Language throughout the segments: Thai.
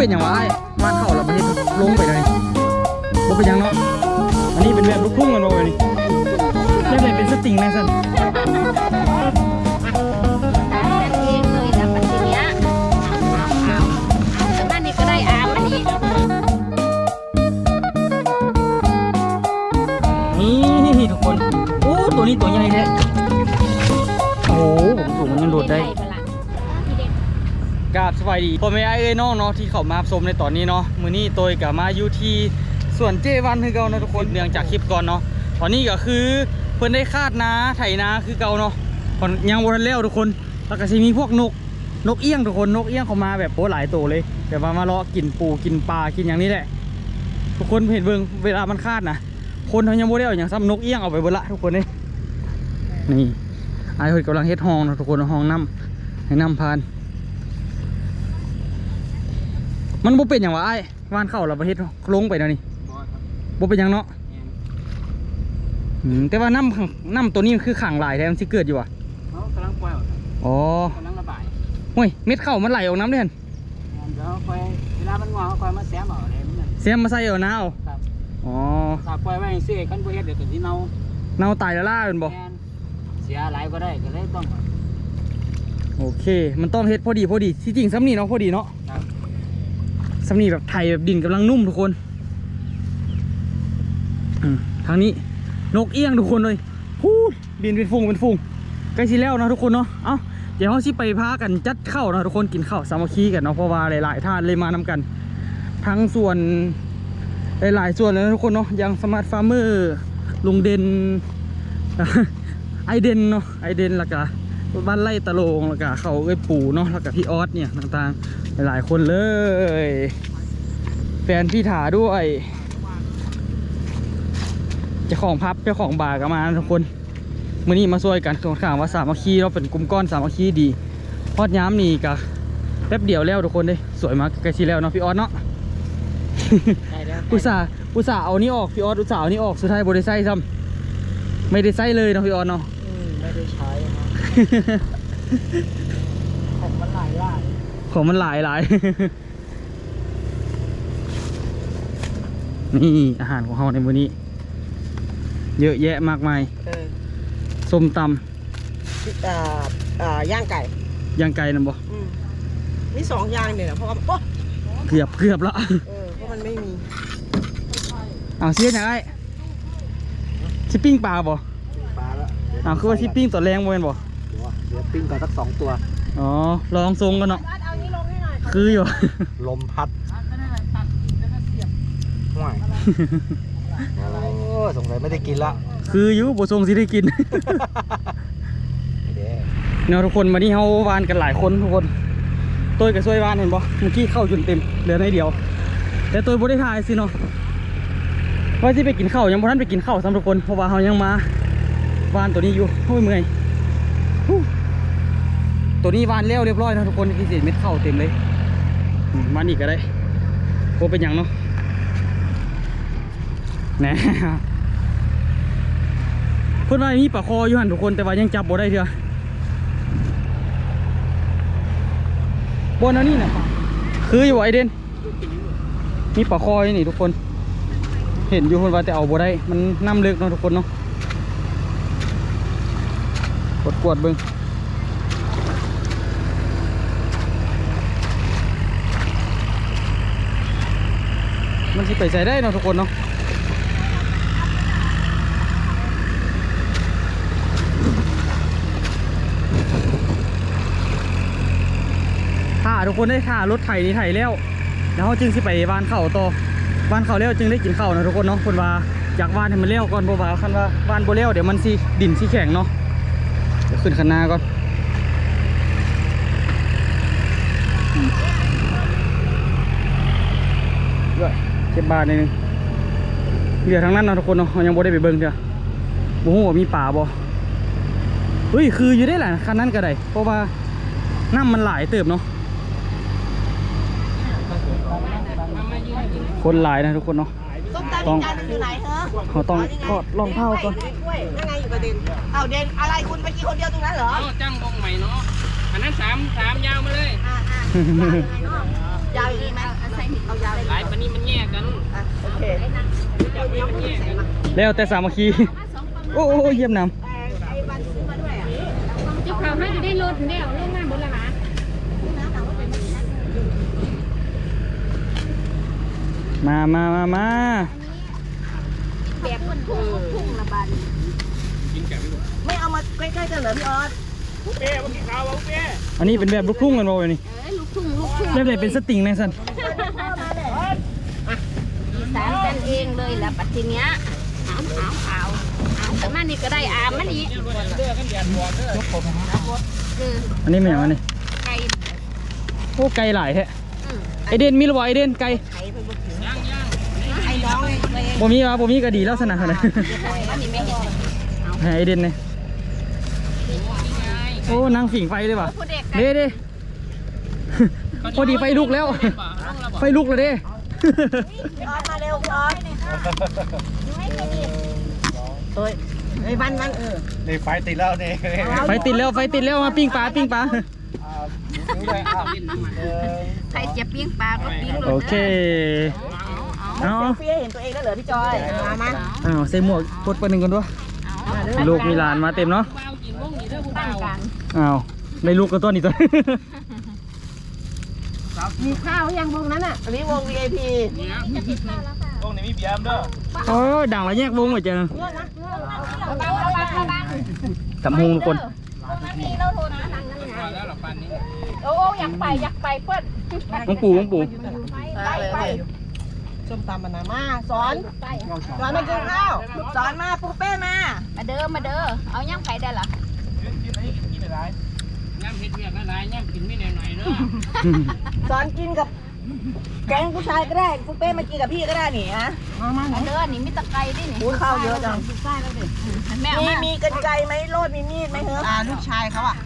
เป็นอย่างวะไอ้บ้านเขาเร กาบสวัสดีพ่อแม่ไอ้เอ้ยน้องเนาะที่เขามาชมในตอนนี้เนาะมือนี้ตัวกับมาอยู่ที่สวนเจวันคือเก่านะทุกคนเนื่องจากคลิปก่อนเนาะตอนนี้ก็คือเพิ่อนได้คาดนาไถนาคือเก่าเนาะก่อนยังบ่ทันแล้วทุกคนแล้วก็สิมีพวกนกนกเอี้ยงทุกคนนกเอี้ยงเขามาแบบโอ้หลายตัวเลยแบบว่ามาเลาะกินปูกินปลากินอย่างนี้แหละ ทุกคนเห็นเบิ่งเวลามันคาดนะคนเขายังบ่ได้เอาอย่างซ้ำนกเอี้ยงเอาไปเบิดละทุกคนนี่นี่ไอ้เพิ่นกำลังเฮ็ดห้องเนาะทุกคนห้องน้ำให้น้ำผ่าน มันบ่เป็นอย่างวะไอ้ว่านเข้าเราประเทศลงไปแล้วนี่บ่เป็นหยังเนาะอืมแต่ว่าน้ำข้างน้ำตัวนี้มันคือขังหลายแท้มันสิเกิดอยู่อะเขากำลังปล่อยออกครับอ๋อกำลังระบายโอ้ยเม็ดเข้ามันไหลออกน้ำเด่นเดี๋ยวคอยเวลามันงอเขาคอยมาแซมเอาอะไรมันนั่นเสียมมาใส่เอาน้าเอาครับอ๋อถ้าปล่อยไว้เสียกันบ่เฮ็ดเดี๋ยวก็สิเน่าเน่าตายแล้วล่าเป็นบ่แม่นเสียหลายก็ได้ก็เลยต้องโอเค มันต้องเฮ็ดพอดีพอดีที่จริงซ้ำนี่เนาะพอดีเนาะ ครับซ้ำนี่แบบไทยแบบดินกำลังนุ่มทุกคนทางนี้นกเอี้ยงทุกคนเลยฮู้บินเป็นฟุงเป็นฟุงใกล้สิแล้วเนาะทุกคนเนาะเอ้าเดี๋ยวเราสิไปพากันจัดข้าวนะทุกคนกินข้าวสามัคคีกันเนาะเพราะว่าหลายๆท่านเลยมานำกัน ทั้งส่วนหลายๆส่วนเลยนะทุกคนเนาะย่างสมาร์ทฟาร์มเมอร์ลุงเดนไอเดนเนาะไอเดนล้วก็ บ้านไร่ตะโลงแล้วก็เขาเอ้ยปู่เนาะแล้วก็พี่ออสเนี่ยต่างๆ หลายๆคนเลย แฟนพี่ถาด้วยเจ้าของพับเจ้าของบาร์ก็มานะทุกคนมื่อนี้มาช่วยกันค่อนข้างว่าสามัคคีเราะเป็นกลุ่มก้อนสามัคคีดีพอดย้ำนี่ก็แป๊บเดียวแล้วทุกคนเลยสวยมากใกล้ชิแล้วเนาะพี่ออสเนาะได้แล้วอุตส่าห์อุตส่าห์เอานี่ออกพี่ออสอุตส่าห์เอานี่ออกสุดท้ายบริไซซ้ำไม่ได้ไซเลยเนาะพี่ออสเนาะอืมไม่ได้ใช้นะ ของมันหลายล่ายของมันหลายหลายนี่อาหารของเราในมื้อนี้ เยอะแยะมากมายเออส้มตอ่าอ่าย่างไก่ำย่างไก่นะบ่อืมมีสองอย่างเนี่ยนะเพราะว่าโอ๊ะเกือบเกือบละเออเพราะมันไม่มีเอาเสียยังไงชิปปิ้งปลาบ่ปลาแล้วเอาคือว่าชิปปิ้งตัวแรงบ่แม่นบ่ เดี๋ยวเดี๋ยวปิ้งก่อนสักสองตัว อ๋อ ลองทรงกันเนาะคืออยู่ ลมพัดห่วยโอ้สงสัยไม่ได้กินละคืออยู่บ่ทรงสิได้กินเด้เนาะทุกคนมานี่เฮาวานกันหลายคนทุกคนตัวกับช่วยวานเห็นบ่เมื่อกี้เข้าจนเต็มเหลือในอยเดียว แต่ตัวบ่ได้ถ่ายสิเนาะว่าสิไปกินข้าวยังบ่ทันไปกินข้าวสำหรับทุกคนเพราะว่าเฮายังมาวานตัวนี้อยู่โอ้ยเมื่อยฮู้ ตัวนี้วานแล้วเรียบร้อยนะทุกคนที่เศษเม็ดข้าวเต็มเลยอืมมานี่ก็ได้โคเป็นหยังเนาะแหน่เพิ่นว่ามีปลาคออยู่หั่นทุกคนแต่ว่ายังจับบ่ได้เถอะบนอันนี้นะคืออยู่ไอเดนมีปลาคอยนี่ทุกคน เห็นอยู่คนว่าแต่เอาบ่ได้ มันน้ำลึกเนาะทุกคนเนาะกดกวดๆเบิ้ง มันสิไปใส่ได้เนาะทุกคนเนาะถ้าทุกคนได้ท่ารถไถนี่ไถแล้ว แล้วเขาจึงสิไปบ้านเขาต่อบ้านเขาแล้วจึงได้กินเข้านะทุกคนเนาะคนว่าอยากบ้านให้มันเลี้ยวก่อนเพราะว่าคันว่าบ้านบ่เลี้ยวเดี๋ยวมันสิดินสิแข็งเนาะเดี๋ยวขึ้นคันหน้าก่อนอืม ด้วยเก็บบาทหนึงเหลือทางนั้นเนาะทุกคนเนาะเรายังบ่ได้ไปเบิ่งเด้อบ่ฮู้ว่ามีป่าบ่เฮ้ยคืออยู่ได้แหละคันนั้นก็ได้เพราะว่าน้ำมันหลายเติบเนาะคนหลายนะทุกคนเนาะส้มตต้องจานอยู่ไหนเหรอเขาต้องทอดรองเท้าก่อนกล้วยนั่นไงอยู่ประเด็นเอาเด่นอะไรคุณไปกินคนเดียวตรงนั้นเหรอจ้างวงใหม่เนาะอันนั้นสามสามยาวมาเลยอ่าอ่ายาวอย่างนี้ไหม เอาใส่เอายาวเลยหลายปานนี้มันแยกกันอะโอเคจับไว้มันแยกกันแล้วแต่สามัคคีโอ้โอ้เยี่ยมน้ไอ้วันซื้อมาด้วยอะจุกเขาให้อยู่ได้รถเดียวลงมาบนละหมาำมามามามาแบบคนทุ่งทุ่งละบาดไม่เอามาใกล้ๆกันเหรอพี่ออสเป้เมื่อกี้ข่าวว่าเป้อันนี้เป็นแบบลูกทุ่งกันบ่เว้ยนี่เอ้ยลูกทุ่งลูกทุ่งแบบไหนเป็นสติงในสันอีสานกัน เองเลยละปัจจุบันเนี้ยเอาเอาเอาเอาแต่มันนี่ก็ได้อามมันอีกเลือกกันเดียดบวกเด้อคืออันนี้เป็นอย่างไรนี่ไก่โอ้ไก่หลายแท้อืมไอเดนมีหรือบ่ไอเดนไก่ย่างย่างไอ้น้องเลยเลยบ่มีวะบ่มีก็ดีแล้วสนะเลยอันนี้ไม่เห็นให้ไอเดนเลยโอ้นางฝิ่งไฟเลยว่ะผู้เด็กเด้เด้พอดีไฟลุกแล้ว ไฟลุกเลยเด้ พี่ออสมาเร็วพี่ออสเฮ้ยไอ้วันวันเออนี่ไฟติดแล้วนี่ไฟติดแล้วไฟติดแล้วมาปิ้งปลาปิ้งปลานิ้วเลยอ้าวเออใครจะปิ้งปลาก็ปิ้งเลยโอเคเอาเซลฟี่ให้เห็นตัวเองได้เหรอพี่จอยมามาเอาใส่หมวกพดปนหนึ่งกันด้วยมีลูกมีหลานมาเต็มเนาะเบากินวงนี้เด้อผู้ตั้เบางกันอ้าวได้ลูกกันตัวนี้ตัว มีข้าวยังวงนั้นอะอันนี้วง VIP วงนี้มีเบียร์เด้อโอ้ยดังละแยกวงเลยจ้ะระวังระวังระวังจำฮงทุกคนนี่เราโทรนะนั่งนั่งพอแล้วหรอปานนี้โอ้อยากไปอยากไปเพื่อนมังปูมังปูไปไปส้มตำมันนะมาสอนสอนมากินข้าวสอนมาปุ๊เป้มา มาเด้อมาเด้อเอาย่างไปได้เหรอย่ำเฮ็ ดเวียกหลายๆย่ำกินไม่หน่อยๆเด้อสอนกินกับแก๊งผู้ชายก็ได้ปุ๊เป้มากินกับพี่ก็ได้นี่ฮะมาเด้อนี่มีตะไคร้ด้วยนี่พูดข้าวเยอะจังแม่เอามีมามีกันไกรไหมโลดมีมีดไหมเฮ้อ่าลูกชายเขาอะ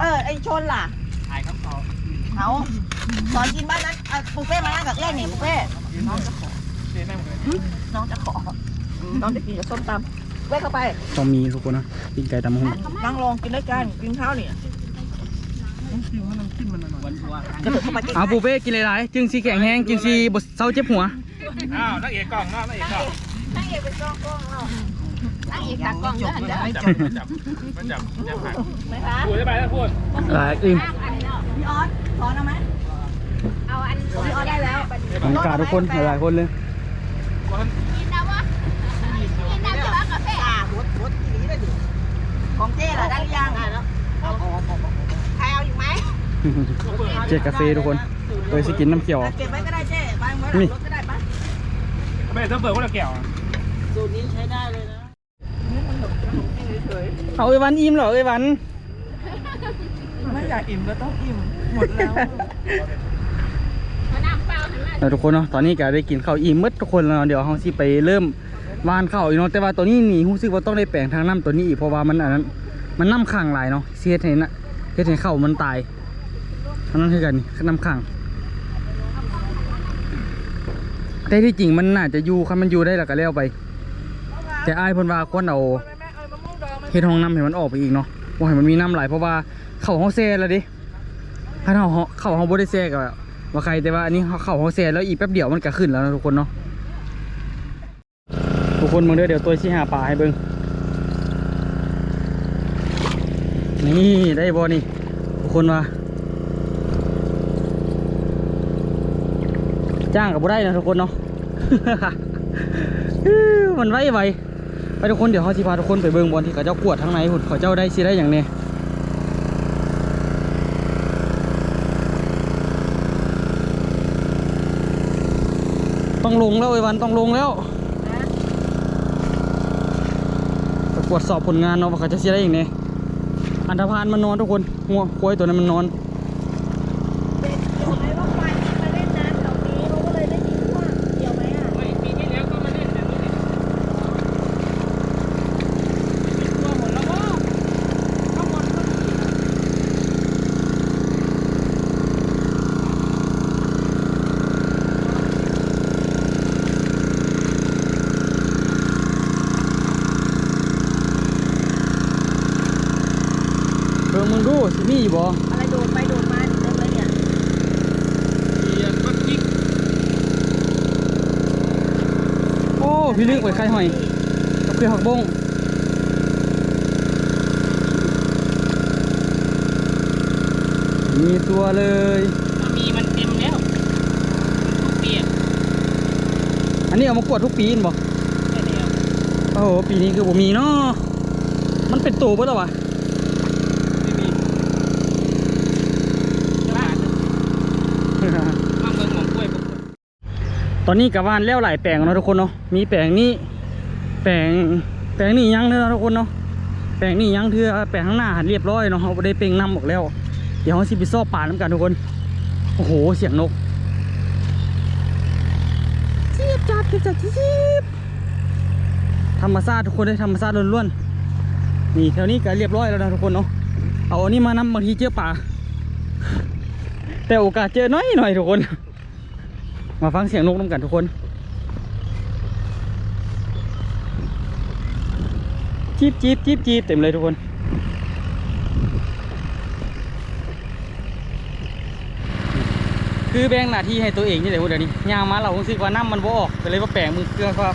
เออไอชนล่ะถ่ายครับเขาเขาสอนกินบ้านนั้นอะปุ๊เป้มานั่งกับเอื้อนนี่ปุ๊เป้น้องจะขอน้องจะขอน้องจะกินกับส้มตำเว้ยเข้าไป ต้องมีทุกคนนะปิ้งไก่ตำฮงนั่งลงกินด้วยกันกินข้าว เนี่ยวันทัวร์กระโดดเข้าไปกินเอาปูเป้กินหลายๆจึงสีแข็งแห้งจึงสีบดเศร้าเจ็บหัวอ้าวนักเอกกล้องเนาะนักเอกกล้องนั่งเอกเป็นกล้องกล้องเรานั่งเอกตากล้องเด้อเด้อจับจับมันจับจับผ่านไหมคะพูดได้ไปแล้วพูดหลายอิ่มอันเนาะพี่ออสสอนเอาไหมเอาอันพี่ออสได้แล้วบรรยากาศทุกคนหลายๆคนเลยกินนะวะกินน้ำจะว่ากาแฟอ่ารถรถทีนี้เลยดิของเจ้ล่ะได้หรือยังได้แล้วใครเอาอยู่ ไหมเจ๊กาแฟทุกคนโดยสกินน้ำเขียว เก็บไว้ก็ได้เจ้ไปไว้หลังรถก็ได้ปะไม่ต้องเปิดคนละแก้วสูตรนี้ใช้ได้เลยนะเอาไอ้วันอิ่มเหรอไอ้วันไม่อยากอิ่มก็ต้องอิ่มหมดแล้วมาน้ำเปล่าหันมาแล้วทุกคนเนาะตอนนี้ก็ได้กินข้าวอิ่มหมดทุกคนแล้วเนาะเดี๋ยวเราสิไปเริ่มวานข้าวอีกเนาะแต่ว่าตัวนี้นี่รู้สึกว่าต้องได้แปลงทางน้ำตัวนี้อีกเพราะว่ามันอันนั้นมันน้ำขังหลายเนาะเสียดให้นะ เสียดให้ข้ามันตายอันนั้นคือกันน้ำขังแต่ที่จริงมันน่าจะอยู่คันมันอยู่ได้แล้วก็แล้วไป แต่อ้ายเพิ่นว่าควรเอาเฮ็ดห้องน้ำให้มันออกไปอีกเนาะว่าให้มันมีน้ำไหลเพราะว่าเข้าห้องแซ่แล้วดิถ้าเราเข้าห้องบ่ได้แซ่ก็ว่าใครแต่ว่าอันนี้เขาเข้าห้องแซ่แล้วอีกแป๊บเดียวมันก็ขึ้นแล้วนะทุกคนเนาะทุกคนมึงเด้อเดี๋ยวตัวชี้หาปลาให้เบิ่ง นี่ได้บ่นี่ทุกคนว่าจ้างกับบ่ได้นะทุกคนเนาะมันไว้ไวไปทุกคนเดี๋ยวเขาสิพาทุกคนไปเบิ่งบอลที่เขาเจ้ากวดทั้งในหุ่นเขาเจ้าได้สิได้อย่างเนี้ต้องลงแล้วไอ้วันต้องลงแล้วไปตรวจสอบผลงานเนาะว่าเขาจะสิได้อย่างนี้ อันธพาลมันนอนทุกคนหัวควายตัวนั้นมันนอน ไม่ปีที่แล้วก็มาเล่นแบบนี้ตัวหมดแล้วว่าข้างบนก็มี ต บิ่งมึงดูสิมีอยู่บ่ อะไรโดดไปโดดมาเต็มเลยเนี่ย เรียนปักกิ๊ก โอ้พี่ลึกไว้ไข่ หอยกับเกลือผักบงมีตัวเลยถ้ามีมันเต็มแล้วทุกปีอะอันนี้เอามากวดทุกปีนบ่แค่เดียวโอ้โหปีนี้คือบ่มีเนาะมันเป็นตัวเบิดแล้ววะไม่มีจะบาดมาเมืองหมองกล้วยปุ๊บตอนนี้กับวานแล้วหลายแปลงเนาะทุกคนเนาะมีแปลงนี้แป ลงแปลงนี้ยังเด้อทุกคนเนาะแปลงนี้ยังเถื่อแปลงข้างหน้าหันเรียบร้อยเนาะเขาได้เปลงนำออกแล้ว เดี๋ยวเขาสิไปซอป่าน้ำกันทุกคนโอ้โหเสียงนกจีบจับจีบจับจีบธรรมชาติทุกคนได้ธรรมชาติล้วนๆนี่แถวนี้ก็เรียบร้อยแล้วนะทุกคนเนาะเอาอันนี้มานำบางทีเจอป่า แต่โอกาสเจอน้อยหน่อยทุกคน มาฟังเสียงนกน้ำกันทุกคน จีบจีบจีบจีบเต็มเลยทุกคนคือแบ่งหน้าที่ให้ตัวเองนี่แหละพวกเดี๋ยวนี้ยางมาเราคงสึกว่าน้ำมันบ่ออกก็เลยว่าแปลงมือเกลือครับ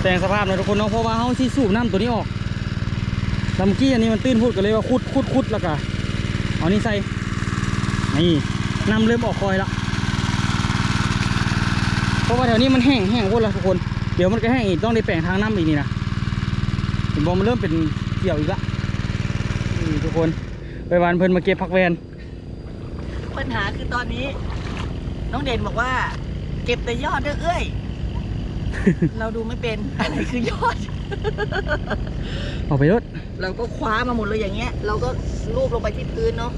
แปลงสภาพหนะทุกคนเนาะเพราะว่าเขาที่สูบน้ำตัวนี้ออกลำกี้อันนี้มันตื้นพูดก็เลยว่าคุดคุดคุดแล้วก็เอานี่ใส่นี่น้ำเริ่มออกคอยละเพราะว่าแถวนี้มันแห้งแห้งหมดแล้วทุกคน เดี๋ยวมันก็แห้งอีกต้องได้แปลงทางน้ำอีกนี่นะเห็นบอกมันเริ่มเป็นเกี่ยวอีกละนี่ทุกคนไปวานเพิ่นมาเก็บผักแวน ปัญหาคือตอนนี้ น้องเด่นบอกว่า เก็บแต่ยอดเด้อเอ้ย เราดูไม่เป็นอะไรคือยอด เอาไปรถเราก็คว้ามาหมดเลยอย่างเงี้ย เราก็ลูบลงไปที่พื้นเนาะ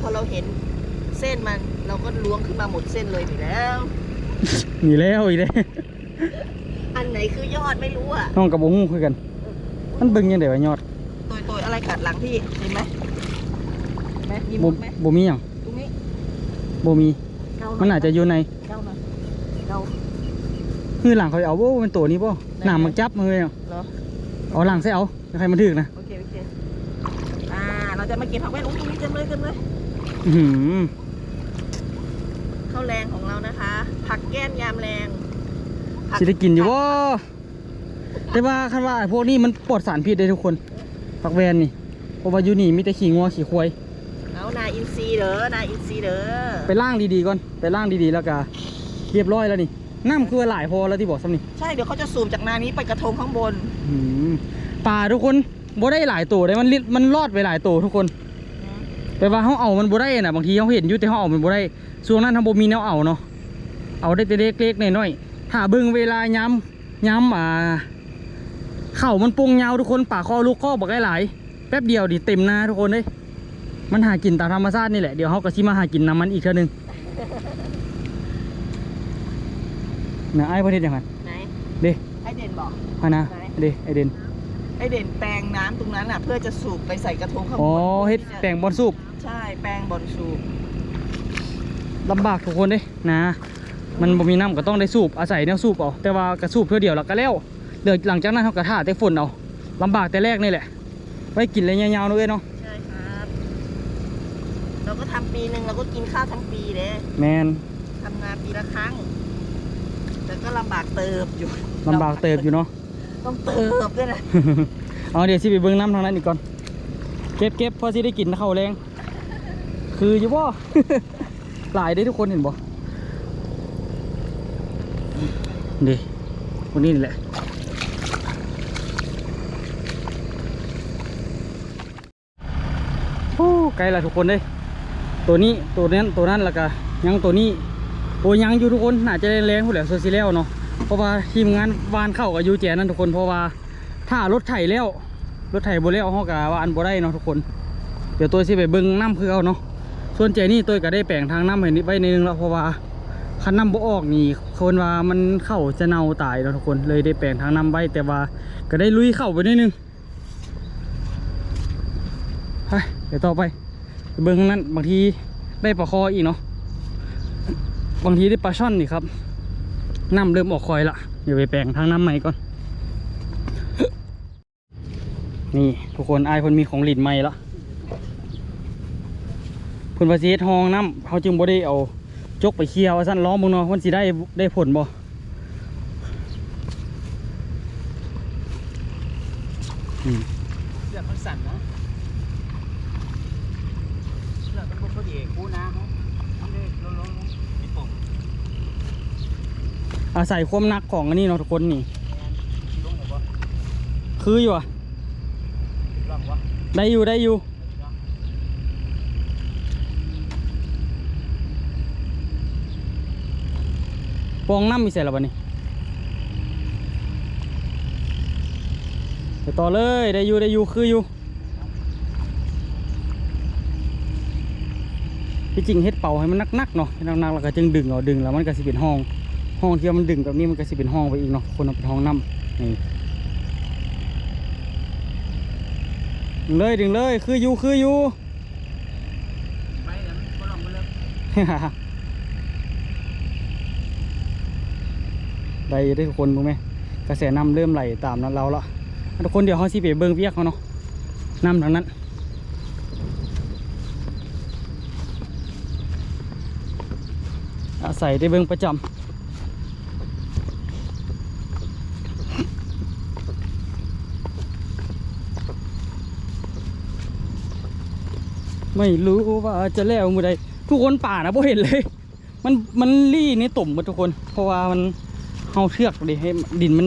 พอเราเห็นเส้นมัน เราก็ล้วงขึ้นมาหมดเส้นเลยนี่แล้วหนีแล้วอีกเลย อันไหนคือยอดไม่รู้อะน้องกับโบงูคือกัน มันเบิ่งยังไงวะยอดตัวตัวอะไรกัดหลังพี่เห็นไหมเห็นไหมมีโบมุดไหมโบมีหยังตรงนี้โบมี เกาหมันอาจจะอยู่ในเกาหน่อยเกา คือหลังเขาเอาโบเป็นตัวนี้ป่ะไหนหนามมันจับมือเลยอะเหรอ เอาหลังใส่เอาใครมันถึกนะโอเคโอเคอ่าเราจะมาเก็บผักแว่นอุ้ยตรงนี้เต็มเลยเต็มเลยอื้อหือข้าวแรงของเรานะคะ ผักแก้มยามแรงผั สิได้กินอยู่บ่แต่ว่าคันว่าไอ้พวกนี้มันปลอดสารพิษเลยทุกคนผักแวนนี่เพราะว่าอยู่นี่มีแต่ขี้งัวขี้ควายเอานาอินซีย์เด้อนาอินซีย์เด้อไปล่างดีๆก่อนไปล่างดีๆแล้วก็เรียบร้อยแล้วนี่น้ำคือว่าหลายพอแล้วที่บอกซ้ำนี่ใช่เดี๋ยวเขาจะสูบจากนานี้ไปกระทงข้างบนอืมป่าทุกคนบ่ได้หลายตัวเลยมันลิมันรอดไปหลายตัวทุกคนแต่ว่าเขาเอามันบ่ได้น่ะบางทีเขาเห็นอยู่แต่เขาเอามันบ่ได้ช่วงนั้นทำบ่มีแนวเอาเนาะเอาได้แต่เล็กๆน้อยๆ ถ้าเบิ่งเวลาย้ำย้ำอ่าเข่ามันปรุงยาวทุกคนป่าคอลูกข้อบอกได้หลายแป๊บเดียวดิเต็มหน้าทุกคนเลยมันหากินตามธรรมชาตินี่แหละเดี๋ยวเขาก็สิมาหากินน้ำมันอีกเท่านึงนะไอ้ประเทศยังไงไหนเด้ไอเด่นบอกพานะไหนเด้ไอเด่นไอเด่นแปลงน้ำตรงนั้นอะ เพื่อจะสูบไปใส่กระทงข้างบนอ๋อเฮ็ดแปลงบอลสูบใช่แปลงบอลสูบลำบากทุกคนเด้นะ มันบ่มีน้ำก็ต้องได้สูบอาศัยแนวสูบเอาแต่ว่ากระสูบเพื่อเดียวแล้วก็แล้วเหลือหลังจากนั้นเขากระท่าแต่ฝนเอาลำบากแต่แรกนี่แหละ ไว้กินเลยยาวๆเลยเนาะใช่ครับ เราก็ทำปีหนึ่งเราก็กินข้าวทั้งปีเลยแมนทำงานปีละครั้ง แต่ก็ลำบากเติบอยู่ลำบากเติบอยู่เนาะต้องเติบด้วยนะเอาเดี๋ยวสิไปเบิ่งน้ำทางนั้นอีกก่อนเก็บเก็บพอสิได้กินข้าวแรงคืออยู่บ่หลายได้ทุกคนเห็นบ่ ดีคนนี้นี่แหละโอ้ไกลละทุกคนเลยตัวนี้ตัวนั้นตัวนั้นล้วก็ยังตัวนี้โอ้ยังอยู่ทุกคนน่าจะได้แรงผู้แหละโซซิแล้วเนาะเพราะว่าทีมงานวานเข้ากับยูแจนั่นทุกคนเพราะว่าถ้ารถไถแล้วรถไถบ่แล้วเขากะว่าอันบ่ได้เนาะทุกคน เดี๋ยวตัวสิไปเบิ่งน้ำคือเอาเนาะส่วนใจนี่ตัวก็ได้แปลงทางน้ำให้นิดไว้ในดนึงแล้วเพราะว่า คันน้ำบ่ออกนี่คนว่ามันเข้าจะเน่าตายเนาะทุกคนเลยได้แปลงทางน้ำไว้แต่ว่าก็ได้ลุยเข้าไปนิดนึงไปเดี๋ยวต่อไปเบิ้งข้างนั้นบางทีได้ปลาคออีกเนาะบางทีได้ปลาช่อนนี่ครับน้ำเริ่มออกคอยละเดี๋ยวไปแปลงทางน้ำใหม่ก่อน นี่ทุกคนไอายเพิ่นมีของหลินใหม่ละเพิ่นว่าสิเฮ็ดห้องน้ำเขาจึงบ่ได้เอา จกไปเคลียร์ว่าซั่นล้อมึงเนาะมันสิได้ได้ผลบ่เสือกมันสั่นนะเสือกมันบ่พอดีกูนะเขามันเลยลงลงลงมีปุ่มอาศัยความหนักของอันนี้เนาะทุกคนนี่ลงหรือเปล่าคืออยู่อะลองวะได้อยู่ได้อยู่ ปองน้ำมีใส่แล้วบัดนี้ไปต่อเลยได้อยู่ได้อยู่คืออยู่ที่จริงเฮ็ดเป่าให้มันนักๆเนาะให้นักๆแล้วก็จึงดึงเอาดึงแล้วมันก็สิเป็นห้อง ห้องที่ว่ามันดึงแบบนี้มันก็สิเป็นห้องไปอีกเนาะคนเอาเป็นห้องน้ำนี่ดึงเลยดึงเลยคืออยู่คืออยู่ไปเดี๋ยวมันบ่ลองบ่เลิก ได้ได้ทุกคนรู้ไหมกระแสน้ำเริ่มไหลตามนั้นเราละทุกคนเดี๋ยวเขาสิไปเบิ้งเวียกเขาเนาะน้ำทางนั้นอาศัยได้เบิ้งประจำไม่รู้ว่าจะแล้วมือใดทุกคนป่านะพ่เห็นเลย มันมันรี่ในตุ่มหมดทุกคน เพราะว่ามัน เฮาเชือกดิให้ดินมัน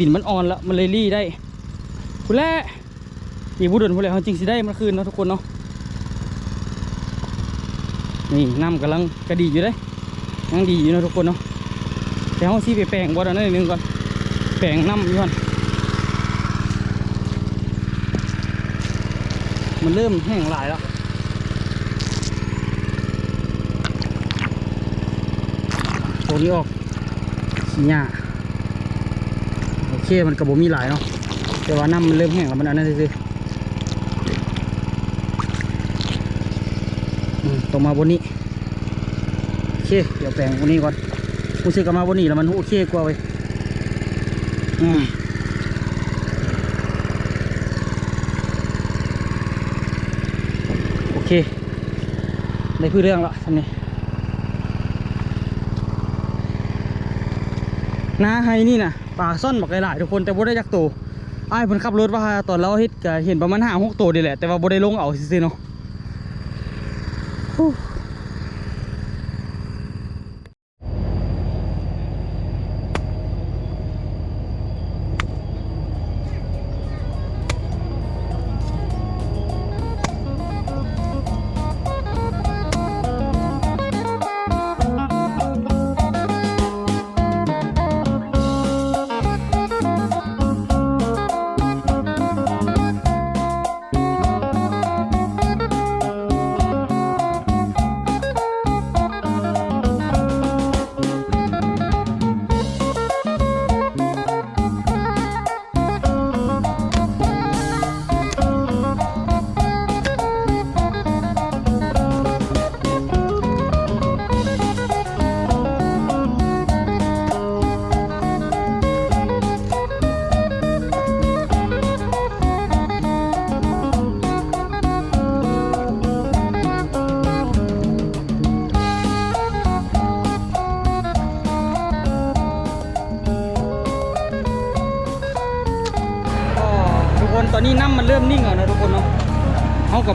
ดินมันอ่อนแล้วมันเลยรี่ได้คุณแล่อีบุดนพูดเลยเขาจริงสิได้มันคืนเนาะทุกคนเนาะนี่น้ำกำลังกระดีอยู่ได้ยังดีอยู่นะทุกคนเนาะแต่เขาซีไปแปลงบ่อนนั่นนิดนึงก่อนแปลงน้ำอยู่ก่อนมันเริ่มแห้งหลายแล้วตัวนี้ออก ขี้หญ้าโอเคมันกระโบมีหลายเนาะแต่ว่าน้ำมันเริ่มแห้งแล้วมันอันนั้นสิอืมตรงมาบนนี้โอเคเดี๋ยวแปลงบนนี้ก่อนกูซื้อกลับมาบนนี้แล้วมันโอเคกว่าไปอืมโอเคได้พูดเรื่องและทำนี้ นาไฮนี่นะปลาซ่อนบักหลายๆทุกคนแต่บ่ได้จักโตวอ้ายเพิ่นขับรถว่าตอนเราเฮ็ดก็เห็นประมาณห้าหกตัวดีแหละแต่ว่าบ่ได้ลงเอาซื่อๆเนาะ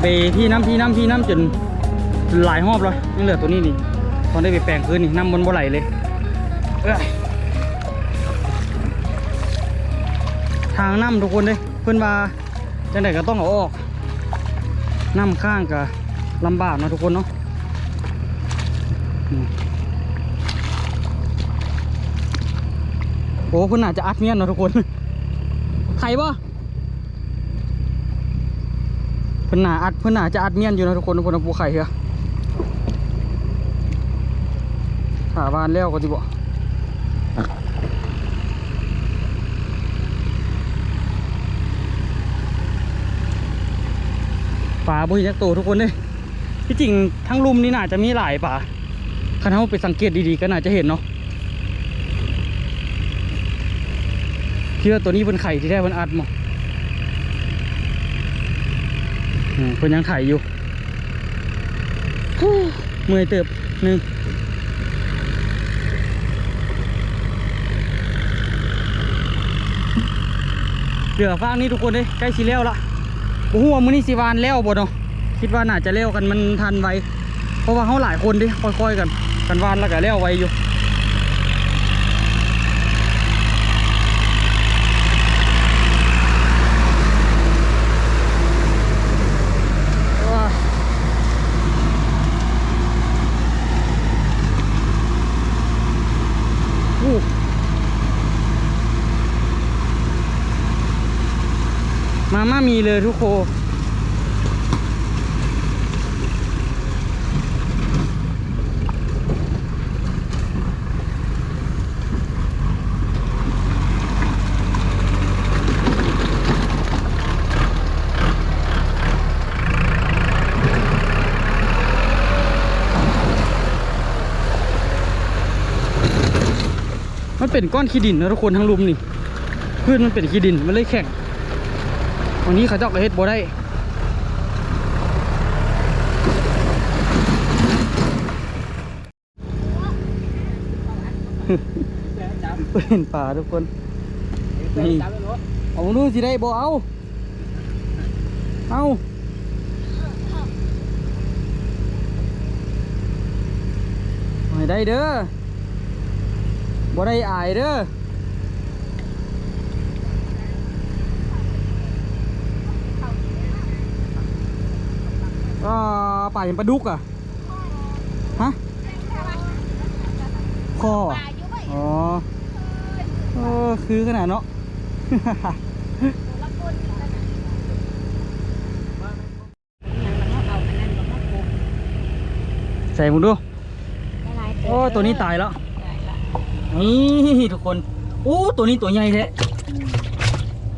ไปพี่น้ำพี่น้ำพี่น้ำจนหลายรอบเลยยังเหลือตัวนี้นี่ตอนได้ไปแปลงคืนนี่น้ำมันบ่ไหลเลยทางน้ำทุกคนเลยเพื่อนว่าจังไดก็ต้องเอาออกน้ำข้างก็ลำบากนะทุกคนเนาะโอ้เพื่อนอาจจะอัดเมียนนะทุกคนไข่บ่เพิ่นหนาอัดเพิ่นหนาจะอัดเมียนอยู่นะทุกคนทุกคนเอาปูไข่เหรอถาบานแล้วก็สิบ่ป่าบ่เห็นจักโตทุกคนเลยที่จริงทั้งลุมนี่น่าจะมีหลายป่าคันเฮาไปสังเกตดีๆก็น่าจะเห็นเนาะคิดว่าตัวนี้เป็นไข่ที่ได้มันอัดมั้ง อืม เพิ่นยังถ่ายอยู่ฮู้เมื่อยเติบหนึงเหลือฟางนี้ทุกคนเลยใกล้สิแล้วละบ่ฮู้ว่ามื้อนี้สิวานแล้วบ่เนาะคิดว่าน่าจะแล้วกันมันทันไวเพราะว่าเฮาหลายคนเดิค่อยๆกันกันวานแล้วก็แล้วไวอยู่ ว้าอู้ มาม่ามีเลยทุกโคมันเป็นก้อนขี้ดินนะทุกคนทั้งลุมนี่พื้นมันเป็นขี้ดินมันเลยแข็ง วันนี้เขาเจ้าก็เฮ็ดบ่ได้เป็นป่าทุกคนนี่เอาดูสิได้บ่เอา เอาไม่ได้เด้อบ่ได้อายเด้อ อ่าป่าอย่างปลาดุกอะฮะคออะอ๋อเออคือขนาดเนาะใส่มึงดูโอ้ตัวนี้ตายแล้วนี่ทุกคนโอ้ตัวนี้ตัวใหญ่แท้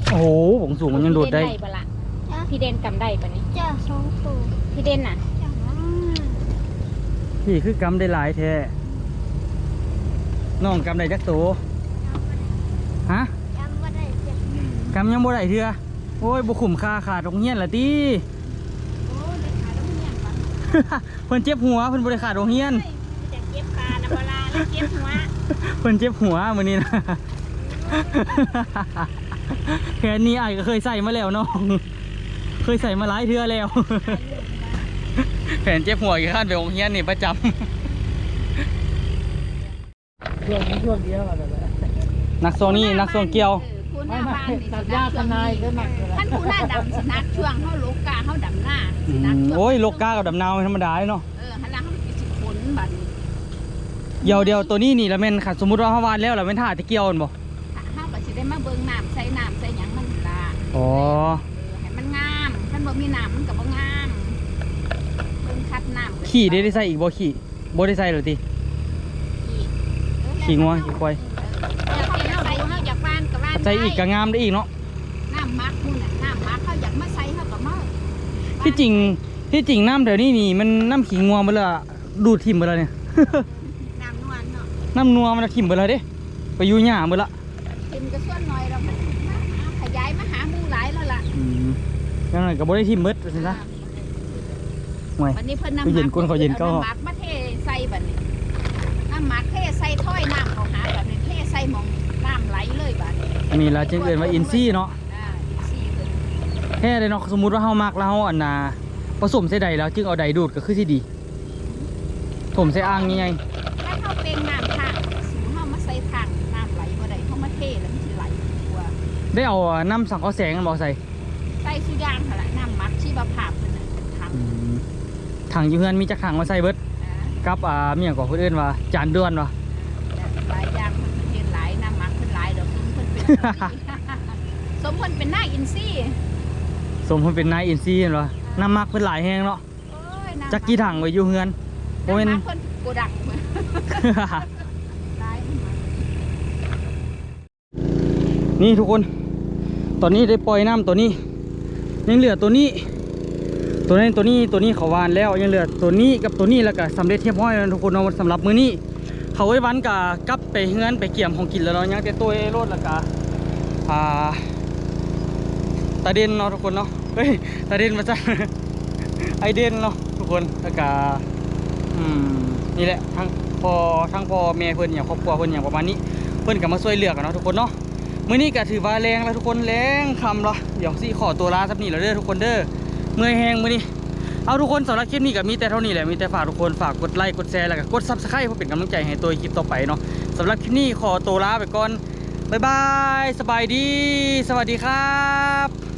โอ้โหผมสูงมันยังโดดได้ปะล่ะพี่เดนกำได้ปะนี่จ้าสองตัวพี่ เดนน่ะจ้าพี่คือกำได้หลายแท้น้องกำได้จักตัวฮะจำว่าได้จ้ะกำยังบ่ได้เถื่อโอ้ยบ่คุ้มค่าขาดโรงเรียนละติโอ้ได้ขาต้องเงียบปะเพิ่นเจ็บหัวเพิ่นบ่ได้ขาดโรงเรียนจะเก็บปลานะเวลาแล้วเก็บหัวเพิ่นเจ็บหัวมื้อนี้นะแค่นี้อ้ายก็เคยใส่มาแล้วน้อง เคยใส่มาหลายเทื่อแล้ว แผนเจ็บหัวอีกขั้นไปโรงเรียนนี่ประจำช่วงนี้ช่วงเดียวอะไรแบบนักโซนี่นักโซเกียวผู้หน้าบ้านนี่ตัดหญ้าทนายก็หนักเลยท่านผู้หน้าดำสินักช่วงเขาลูกกาเขาดำหน้าอืสินักมช่วงโอ้ยโลกกากับดำนาวธรรมดาเลยเนาะเออหันหลังเขาสิขนบัดนี้เดี๋ยวเดี๋ยวตัวนี้นี่ละแม่นค่ะสมมุติว่าเฮาวานแล้วละแม่นท่าตะเกียวนั่นบ่เขาก็สิได้มาเบิ่งน้ำใส่น้ำใส่หยังมันละอ๋อเออให้มันงามท่านบ่มีน้ำมันก็บ่งามเบิ่งคัดน้ำก็ ขี่ได้ได้ใส่อีกบ่ขี่บ่ได้ใส่หรอติขี่เออขี่งัวขี่ควายอยากให้เราใส่เขาอยากบ้านกับบ้านใส่อีกก็งามได้อีกเนาะน้ำมักนู่นน่ะน้ำมักเขาอยากมาใส่เขาก็มาที่จริงที่จริงน้ำแถวนี้นี่มันน้ำขี้งัวหมดและดูดถิ่มหมดแล้วเนี่ยน้ำนวลเนาะน้ำนัวมันถิ่มหมดแล้วเด้ไปอยู่หญ้าหมดละทิมก็ส่วนน้อยเรามันมาหาขยายมาหาหมูหลายแล้วล่ะอืมยังไงก็บ่ได้ถิ่มเบิดว่าซั่นซะ ห่วยวันนี้เพิ่นไปน้ำเย็นก้นเขาเย็นก็น้ำมักมาเทใส่บัดนี้น้ำมักเทใส่ถ้อยน้ำเขาหาแบบนี้เทใส่หมองน้ำไหลเลยบัดนี้อันนี้ล่ะจึงเอิ้นว่าอินซี่เนาะอ่าอินทรีย์เพิ่นแท้เลยเนาะสมมุติว่าเฮามักแล้วเฮาอันน่ะผสมใส่ใดแล้วจึงเอาใดดูดก็คือสิดีถมใส่อ่างใหญ่ถ้าเขาเป็นน้ำทางสูงเขามาใส่ทางน้ำไหลบ่ได้เขามาเทแล้วมันสิไหลกว่าๆได้เอาน้ำสังเคราะห์แสงกันบ่ใส่ใส่สุยางค่ะละน้ำมักชีวภาพเพิ่นน่ะทาง อืม ถังอยู่เฮือนมีจักถังมาใส่เบิดอ่ากับอ่าเมียงของเพิ่นเอิ้นว่าจานเดือนว่ะหลายอย่างเพิ่นเฮ็ดหลายน้ำมักเพิ่นหลายดอกเพิ่นเป็นสมเพิ่นเป็นหน้าอินซี่สมเพิ่นเป็นนายอินซีเห็นบ่น้ำมักเพิ่นหลายแฮงเนาะโอ้ยน้ำจักกี่ถังไว้อยู่เฮือนโอ้ยน้ำมักเพิ่นโกดังเพิ่นหลายมันนี่ทุกคน ตอนนี้ได้ปล่อยน้ำตัวนี้ยังเหลือตัวนี้ ตัวนี้ตัวนี้ตัวนี้เขาวานแล้วยังเหลือตัวนี้กับตัวนี้แล้วก็สำเร็จเรียบร้อยแล้วทุกคนเนาะสำหรับมื้อนี้ เขาไว้วันกับกลับไปเฮือนไปเกี่ยมของกินแล้วเนาะยังแต่ตัวเอรถแล้วก็อ่าตาเด่นเนาะทุกคนเนาะเฮ้ยตาเด่นมาจ้ะไอเดนเนาะทุกคนแล้วก็อืมนี่แหละทั้งพอทั้งพอแม่เพิ่อนอย่างครอบครัวเพิ่อนอย่างประมาณนี้ เพิ่อนก็มาช่วยเหลือกันเนาะทุกคนเนาะมื้อนี้ก็ถือว่าแรงแล้วทุกคนแรงคำละเดี๋ยวสิขอตัวลาสักนี้แล้วเด้อทุกคนเด้อ เมื่อยแฮงมือนี่เอาทุกคนสำหรับคลิปนี้ก็มีแต่เท่านี้แหละมีแต่ฝากทุกคนฝากกดไลค์กดแชร์แล้วก็กดซับสไครต์เพื่อเป็นกำลังใจให้ตัวคลิปต่อไปเนาะสำหรับคลิปนี้ขอตัวลาไปก่อนบ๊ายบายสบายดี สวัสดีครับ